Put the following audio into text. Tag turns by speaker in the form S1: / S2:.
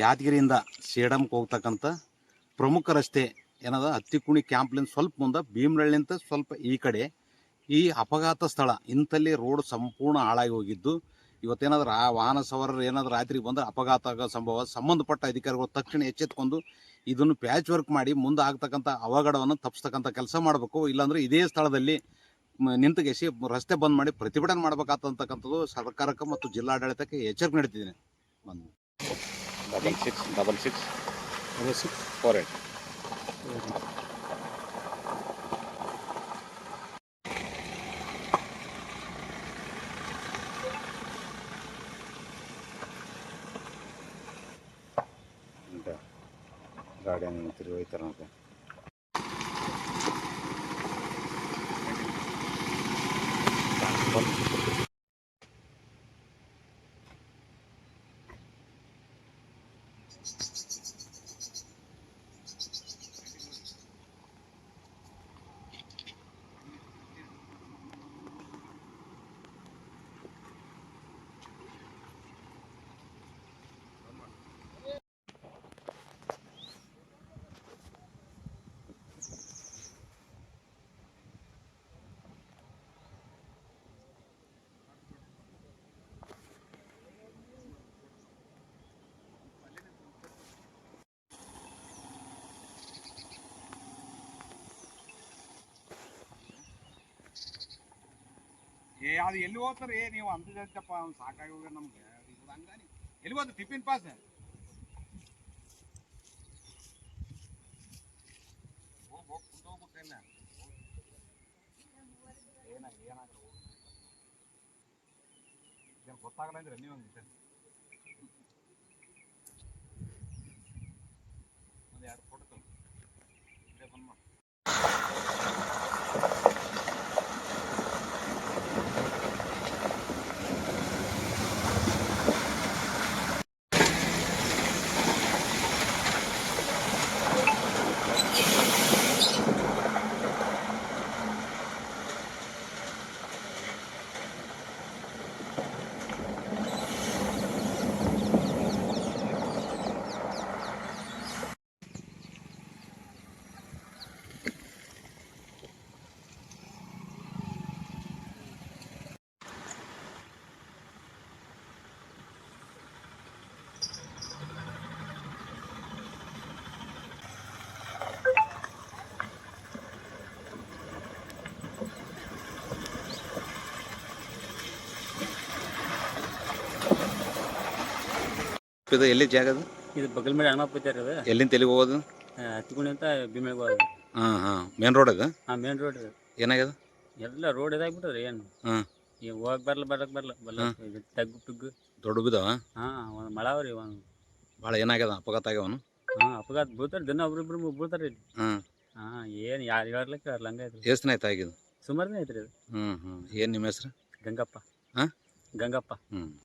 S1: ಯಾದಗಿರಿಯಿಂದ ಸೇಡಮ್ಗೆ ಹೋಗ್ತಕ್ಕಂಥ ಪ್ರಮುಖ ರಸ್ತೆ ಏನದ? ಹತ್ತಿಕುಣಿ ಕ್ಯಾಂಪ್ಲಿಂದ ಸ್ವಲ್ಪ ಮುಂದೆ ಭೀಮನಹಳ್ಳಿಂದ ಸ್ವಲ್ಪ ಈ ಕಡೆ. ಈ ಅಪಘಾತ ಸ್ಥಳ ಇಂಥಲ್ಲಿ ರೋಡ್ ಸಂಪೂರ್ಣ ಹಾಳಾಗಿ ಹೋಗಿದ್ದು. ಇವತ್ತೇನಾದ್ರೂ ಆ ವಾಹನ ಸವಾರರು ಏನಾದರೂ ರಾತ್ರಿಗೆ ಬಂದರೆ ಅಪಘಾತ ಆಗೋ ಸಂಭವ. ಸಂಬಂಧಪಟ್ಟ ಅಧಿಕಾರಿಗಳು ತಕ್ಷಣ ಎಚ್ಚೆತ್ಕೊಂಡು ಇದನ್ನು ಪ್ಯಾಚ್ ವರ್ಕ್ ಮಾಡಿ ಮುಂದೆ ಆಗ್ತಕ್ಕಂಥ ಅವಘಡವನ್ನು ತಪ್ಪಿಸ್ತಕ್ಕಂಥ ಕೆಲಸ ಮಾಡಬೇಕು. ಇಲ್ಲಾಂದರೆ ಇದೇ ಸ್ಥಳದಲ್ಲಿ ನಿಂತುಗೆಸಿ ರಸ್ತೆ ಬಂದ್ ಮಾಡಿ ಪ್ರತಿಭಟನೆ ಮಾಡಬೇಕಾದಂತಕ್ಕಂಥದ್ದು ಸರ್ಕಾರಕ್ಕೆ ಮತ್ತು ಜಿಲ್ಲಾಡಳಿತಕ್ಕೆ ಎಚ್ಚರಿಕೆ ನೀಡ್ತಿದ್ದೀನಿ. Double
S2: six. Double six. Double six. Four
S1: eight. Garden through it around there. Thank you.
S3: ಏ, ಅದು ಎಲ್ಲಿ ಹೋಗ್ತಾರೆ ಏ, ನೀವು ಅಂತ ಜಲ್ತಪ್ಪ ಅವ್ನು ಸಾಕಾಗಿ ಹೋಗ ನಮ್ಗೆ ಹಂಗಾನಿ ಎಲ್ಲಿ ಹೋದ್ರು? Tiffin pass? ಹೋಗ್ ಹೋಗ್ ಹೋಗ್ಬಿಟ್ಟೆಲ್ಲ ಏನ ಏನಾಗ್ರ ಏನು ಗೊತ್ತಾಗಲ್ಲ ಅಂದ್ರೆ ನೀವು ಒಂದು ಎರಡು ಫೋಟೋ ಇದು
S1: ಎಲ್ಲಿ ಜಾಗ ಅದು?
S4: ಇದು ಬಗಲ್ ಮೇಲೆ ಅಣ್ಣ ಪೂಜಾರಿ ಅದು.
S1: ಎಲ್ಲಿಂದ ಎಲ್ಲಿಗೆ ಹೋಗೋದು?
S4: ಹತ್ತಿಗುಣಿ ಅಂತ ಭೀಮಳಿಗೆ ಹೋಗೋದು.
S1: ಹಾಂ ಹಾಂ. ಮೇನ್ ರೋಡ್ ಅದು?
S4: ಹಾಂ ಮೇನ್ ರೋಡ್
S1: ಏನಾಗ್ಯದ?
S4: ಎಲ್ಲ ರೋಡ್ ಇದಾಗ್ಬಿಟ್ಟದ್ರಿ ಏನು?
S1: ಹಾಂ.
S4: ಈಗ ಹೋಗಕ್ಕೆ ಬರಲ್ಲ ಬರಕ್ ಬರಲ್ಲ ಬಲ್ಲ ತಗ್ಗು ಪಿಗ್ಗು.
S1: ದೊಡ್ಡ ಬಿದ್ದಾವ
S4: ಹಾಂ ಒಂದು ಮಳಾವ್ರಿ ಒಂದು.
S1: ಭಾಳ ಏನಾಗ್ಯದ ಅಪಘಾತ ಆಗ್ಯಾವನು
S4: ಹಾಂ ಅಪಘಾತ ಬೀಳ್ತಾರೆ ದಿನ ಒಬ್ರಿಬ್ರು ಬೀಳ್ತಾರೆ ಇಲ್ಲಿ.
S1: ಹಾಂ.
S4: ಹಾಂ ಏನು ಯಾರು ಹೇಳ್ಲಿಕ್ಕೆ ಅವ್ರು ಹಂಗೆ ಐತ್ರಿ.
S1: ಎಷ್ಟು ದಿನ ಆಯ್ತು ಆಗಿದ್ದು?
S4: ಸುಮಾರು ದಿನ ಐತ್ರಿ ಅದು
S1: ಹ್ಞೂ ಹ್ಞೂ ಏನು ನಿಮ್ಮ ಹೆಸ್ರು?
S4: ಗಂಗಪ್ಪ.
S1: ಹಾ?
S4: ಗಂಗಪ್ಪ.
S1: ಹ್ಞೂ